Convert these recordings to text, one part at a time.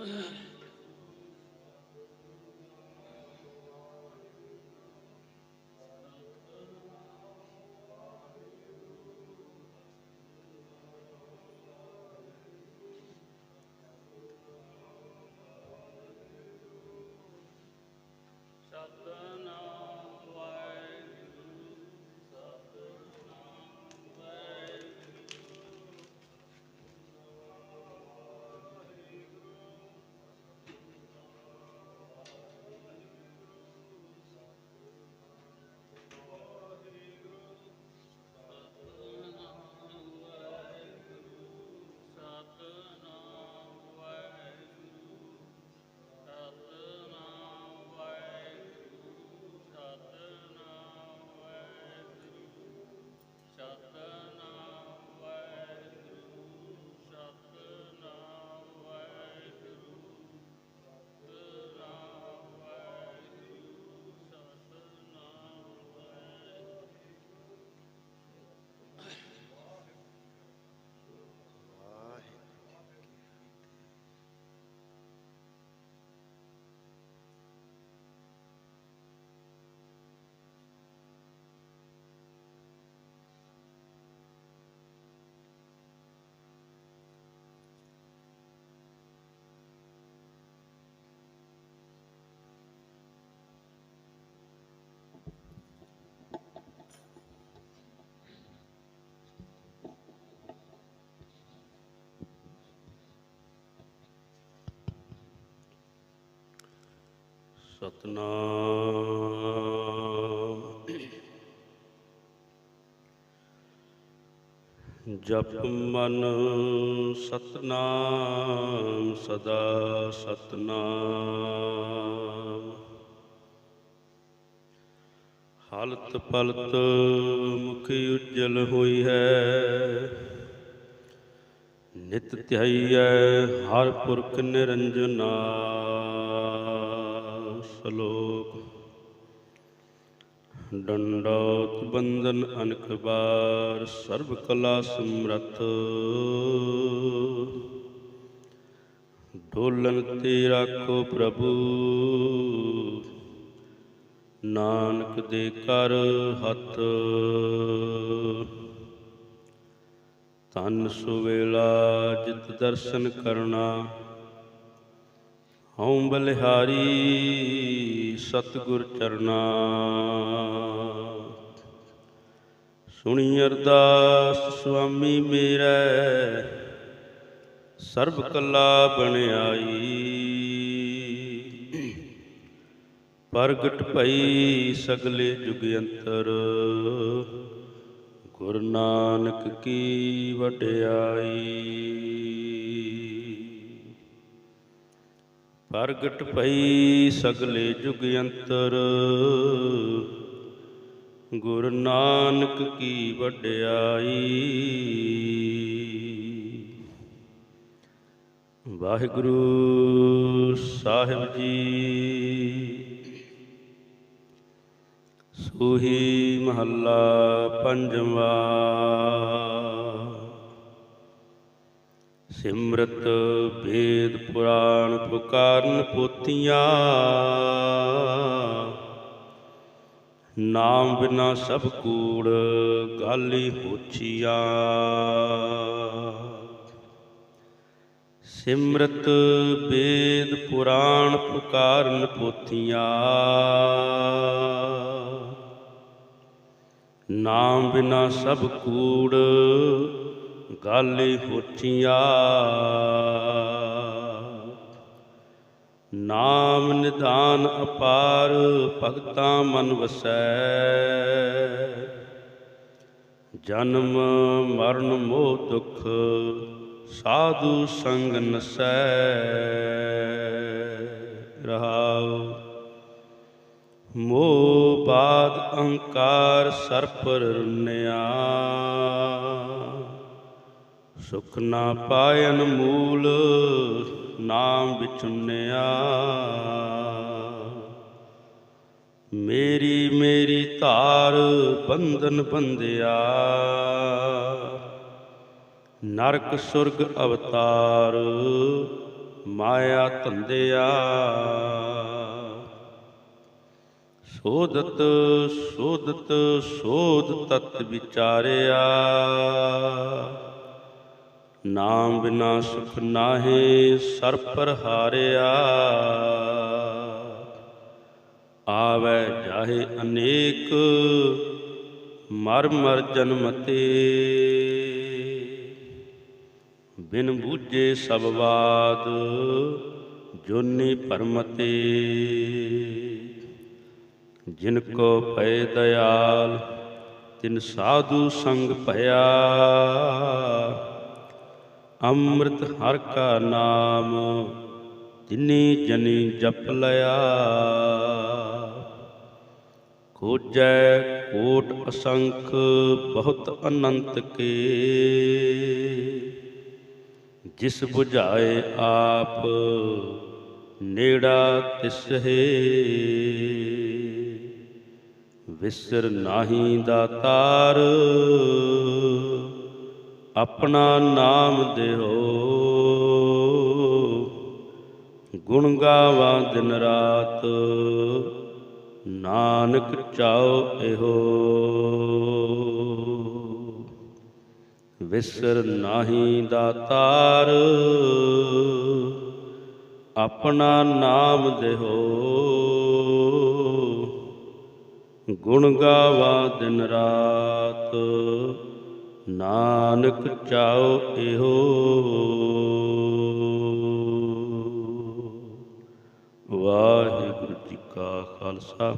Ugh. Satnam. ਜਪ ਮਨ ਸਤਨਾਮ, ਸਦਾ ਸਤਨਾਮ। ਹਲਤ ਪਲਤ ਮੁਖ ਉਜਲ ਹੋਈ ਹੈ। ਨਿਤ ਧਿਆਈਐ ਹਰ ਪੁਰਖ ਨਿਰੰਜਨਾ ਸ਼ਲੋਕ ਡੰਡੋਤ ਬੰਦਨ ਅਨਕ ਬਾਰ, ਸਰਬ ਕਲਾ ਸਮਰੱਥ। ਢੋਲਨ ਤੇ ਰਾਖੋ ਪ੍ਰਭੂ। ਨਾਨਕ ਦੇ ਕਰ ਹੱਥ। ਤਨ ਸੁਵੇਲਾ, ਜਿਤ ਦਰਸ਼ਨ ਕਰਨਾ। ਹਉ ਬਲਿਹਾਰੀ। ਸਤਿਗੁਰ ਚਰਨਾ। ਸੁਣੀ ਅਰਦਾਸ, ਸੁਆਮੀ ਮੇਰਾ, ਸਰਬ ਕਲਾ ਬਣਾਈ ਪ੍ਰਗਟ ਭਈ ਸਗਲੇ ਜੁਗ ਅੰਤਰ, ਗੁਰੂ ਨਾਨਕ ਕੀ ਵਡਿਆਈ। ਪ੍ਰਗਟ ਭਈ ਸਗਲੇ ਜੁਗ ਅੰਤਰ। ਗੁਰੂ ਨਾਨਕ ਕੀ ਵਡਿਆਈ। ਵਾਹਿਗੁਰੂ ਸਾਹਿਬ ਜੀ, ਸੂਹੀ ਮਹੱਲਾ ਪੰਜਵਾ। ਸਿਮਰਤ ਵੇਦ ਪੁਰਾਣ ਪੁਕਾਰਨ ਪੋਥੀਆਂ। ਨਾਮ ਬਿਨਾ ਸਭ ਕੂੜ ਗਾਲੀ ਹੋਛੀਆਂ ਸਿਮਰਤ ਵੇਦ ਪੁਰਾਣ ਪੁਕਾਰਨ ਪੋਥੀਆਂ। ਨਾਮ ਬਿਨਾ ਸਭ ਕੂੜ ਗੱਲ ਹੋਚੀਆਂ। ਨਾਮ ਨਿਦਾਨ ਅਪਾਰ ਭਗਤਾਂ ਮਨ ਵਸੈ। ਜਨਮ ਮਰਨ ਮੋਹ ਦੁਖ ਸਾਧੂ ਸੰਗ ਨਸੈ। ਰਹਾਉ। ਮੋਹ ਬਾਦ ਅਹੰਕਾਰ ਸਰਪਰ ਰੁੰਨਿਆ। ਸੁਖ ਨਾ ਪਾਇਨ ਮੂਲ, ਨਾਮ ਵਿਚੁੰਨਿਆ। ਮੇਰੀ ਮੇਰੀ ਧਾਰ ਬੰਧਨ ਬੰਧਿਆ। ਨਰਕ ਸੁਰਗ ਅਵਤਾਰ ਮਾਇਆ ਧੰਦਿਆ। ਸੋਧਤ ਸੋਧਤ ਸੋਧ ਤਤ ਵਿਚਾਰਿਆ। ਨਾਮ ਬਿਨਾ ਸੁਖ ਨਾਹੀ, ਸਰ ਪਰ ਹਾਰਿਆ। ਆਵੈ ਜਾਹੇ ਅਨੇਕ, ਮਰ ਮਰ ਜਨਮ ਤੇ। ਬਿਨ ਬੂਝੇ ਸਭ ਬਾਦ ਜੋਨੀ ਭਰਮਤੇ ਜਿਨ ਕੋ ਭੈ ਦਇਆਲ, ਤਿਨ ਸਾਧੂ ਸੰਗ ਭਇਆ। ਅੰਮ੍ਰਿਤ ਹਰ ਕਾ ਨਾਮ ਤਿਨੀ ਜਨੀ ਜਪ ਲਿਆ। ਖੋਜੈ ਕੋਟ ਅਸੰਖ, ਬਹੁਤ ਅਨੰਤ ਕੇ। ਜਿਸ 부ਝਾਏ ਆਪ, ਨੇੜਾ ਤਿਸ ਹੈ ਵਿਸਰ ਨਾਹੀ ਦਾਤਾਰ ਆਪਣਾ ਨਾਮ ਦਿਓ। ਗੁਣ ਗਾਵਾਂ ਦਿਨ ਰਾਤ, ਨਾਨਕ ਚਾਉ ਇਹੋ। ਵਿਸਰ ਨਾਹੀ ਦਾਤਾਰ ਆਪਣਾ ਨਾਮ ਦਿਓ। ਗੁਣ ਗਾਵਾ ਦਿਨ ਰਾਤ ਨਾਨਕ ਚਾਉ ਇਹੋ। ਵਾਹਿਗੁਰੂ ਜੀ ਕਾ ਖਾਲਸਾ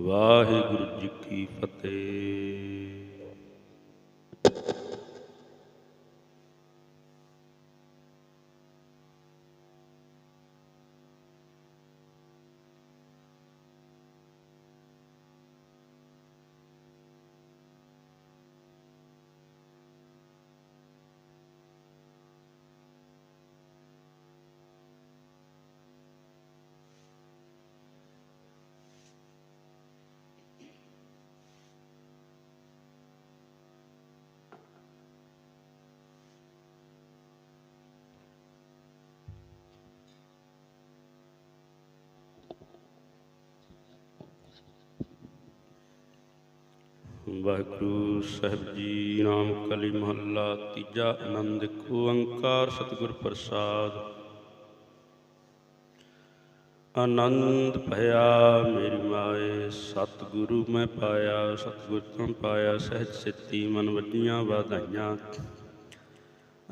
ਵਾਹਿਗੁਰੂ ਜੀ ਕੀ ਫਤਿਹ। ਵਾਹਿਗੁਰੂ ਸਾਹਿਬ ਜੀ, ਨਾਮ ਕਲੀ ਮਹੱਲਾ, ਤੀਜਾ ਆਨੰਦ, ਇੱਕ ਓੰਕਾਰ, ਸਤਿਗੁਰ ਪ੍ਰਸਾਦ। ਆਨੰਦ ਭਇਆ ਮੇਰੀ ਮਾਏ, ਸਤਿਗੁਰੂ ਮੈਂ ਪਾਇਆ, ਸਤਿਗੁਰ ਤੋਂ ਪਾਇਆ, ਸਹਿਜ ਸਿੱਤੀ ਮਨ ਵੱਡੀਆਂ ਵਾਧਾਈਆਂ।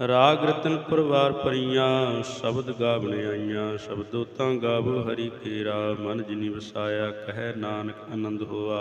ਰਾਗ ਰਤਨ ਪਰਵਾਰ ਪਰੀਆਂ ਸ਼ਬਦ ਗਾਵਣੇ ਆਈਆਂ ਸ਼ਬਦੋ ਤਾਂ ਗਾਵੋ ਹਰੀ ਕੇਰਾ ਮਨ ਜਿਨੀ ਵਸਾਇਆ, ਕਹੈ ਨਾਨਕ ਆਨੰਦ ਹੋਆ।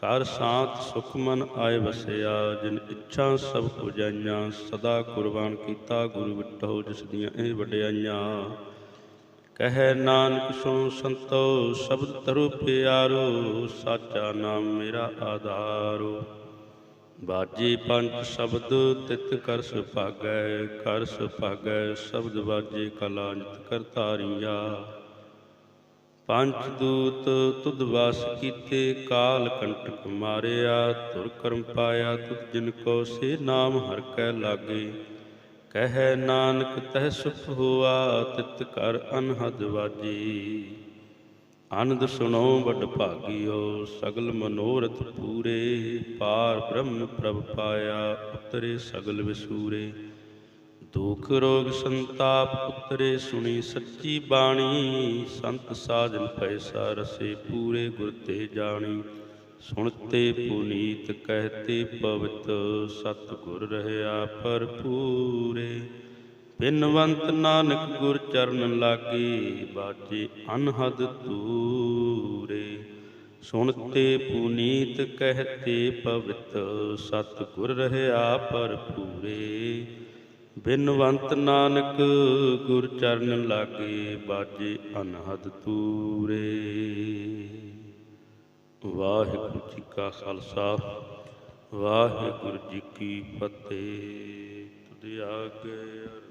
ਕਰ ਸਾਥ ਸੁਖ ਮਨ ਆਏ ਵਸਿਆ, ਜਿਨ ਇੱਛਾ ਸਭ ਪੁਜਾਈਆਂ ਸਦਾ ਕੁਰਬਾਨ ਕੀਤਾ ਗੁਰੂ ਵਿਟੋ ਜਿਸ ਦੀਆਂ ਇਹ ਵਡਿਆਈਆਂ। ਕਹੈ ਨਾਨਕ ਸੋ ਸੰਤੋ ਸ਼ਬਦ ਤਰੁ ਪਿਆਰੋ, ਸਾਚਾ ਨਾਮ ਮੇਰਾ ਆਧਾਰੋ। ਬਾਜੀ ਪੰਜ ਸ਼ਬਦ, ਤਿਤ ਕਰ ਸੁਭਾਗੈ ਕਰ ਸੁਭਾਗੈ ਸ਼ਬਦ ਬਾਜੇ ਕਲਾ ਕਰਤਾਰੀਆ ਪੰਜ ਦੂਤ ਤੁਧ ਵਾਸ ਕੀਤੇ ਕਾਲ ਕੰਟਕ ਮਾਰਿਆ, ਤੁਰ ਕਰਮ ਪਾਇਆ ਤੁਧ ਜਿਨ ਕੋ ਸੇ ਨਾਮ ਹਰ ਕੈ ਲਾਗੇ। ਕਹਿ ਨਾਨਕ ਤਹਿ ਸੁਖ ਹੋਆ, ਤਿਤ ਕਰ ਅਨਹਦ ਵਾਜੀ। ਆਨੰਦ ਸੁਣੋ ਵੱਡ ਭਾਗਿਓ, ਸਗਲ ਮਨੋਰਥ ਪੂਰੇ। ਪਾਰ ਬ੍ਰਹਮ ਪ੍ਰਭ ਪਾਇਆ, ਉਤਰੇ ਸਗਲ ਵਿਸੂਰੇ। ਦੁਖ ਰੋਗ ਸੰਤਾਪ ਉਤਰੇ ਸੁਣੀ ਸੱਚੀ ਬਾਣੀ। ਸੰਤ ਸਾਜਨ ਪੈਸਾ ਰਸੇ ਪੂਰੇ ਗੁਰ ਤੇ ਜਾਣੀ। ਸੁਣਤੇ ਪੁਨੀਤ ਕਹਤੇ ਪਵਿੱਤ ਸਤ ਗੁਰ ਰਹਿਆ ਭਰਪੂਰੇ। ਬਿਨਵੰਤ ਨਾਨਕ ਗੁਰ ਚਰਨ ਲਾਗੇ, ਬਾਜੇ ਅਨਹਦ ਤੂਰੇ ਸੁਣਤੇ ਪੁਨੀਤ ਕਹਤੇ ਪਵਿੱਤ ਸਤ ਗੁਰ ਰਹਿਆ ਭਰਪੂਰੇ। ਬਿਨਵੰਤ ਨਾਨਕ, ਗੁਰ ਚਰਨ ਲਾਗੇ ਬਾਜੇ ਅਨਹਦ ਤੂਰੇ। ਵਾਹਿਗੁਰੂ ਜੀ ਕਾ ਖਾਲਸਾ, ਵਾਹਿਗੁਰੂ ਜੀ ਕੀ ਫਤਿਹ। ਤੁਧ ਆਗੇ ਅਰਦਾਸ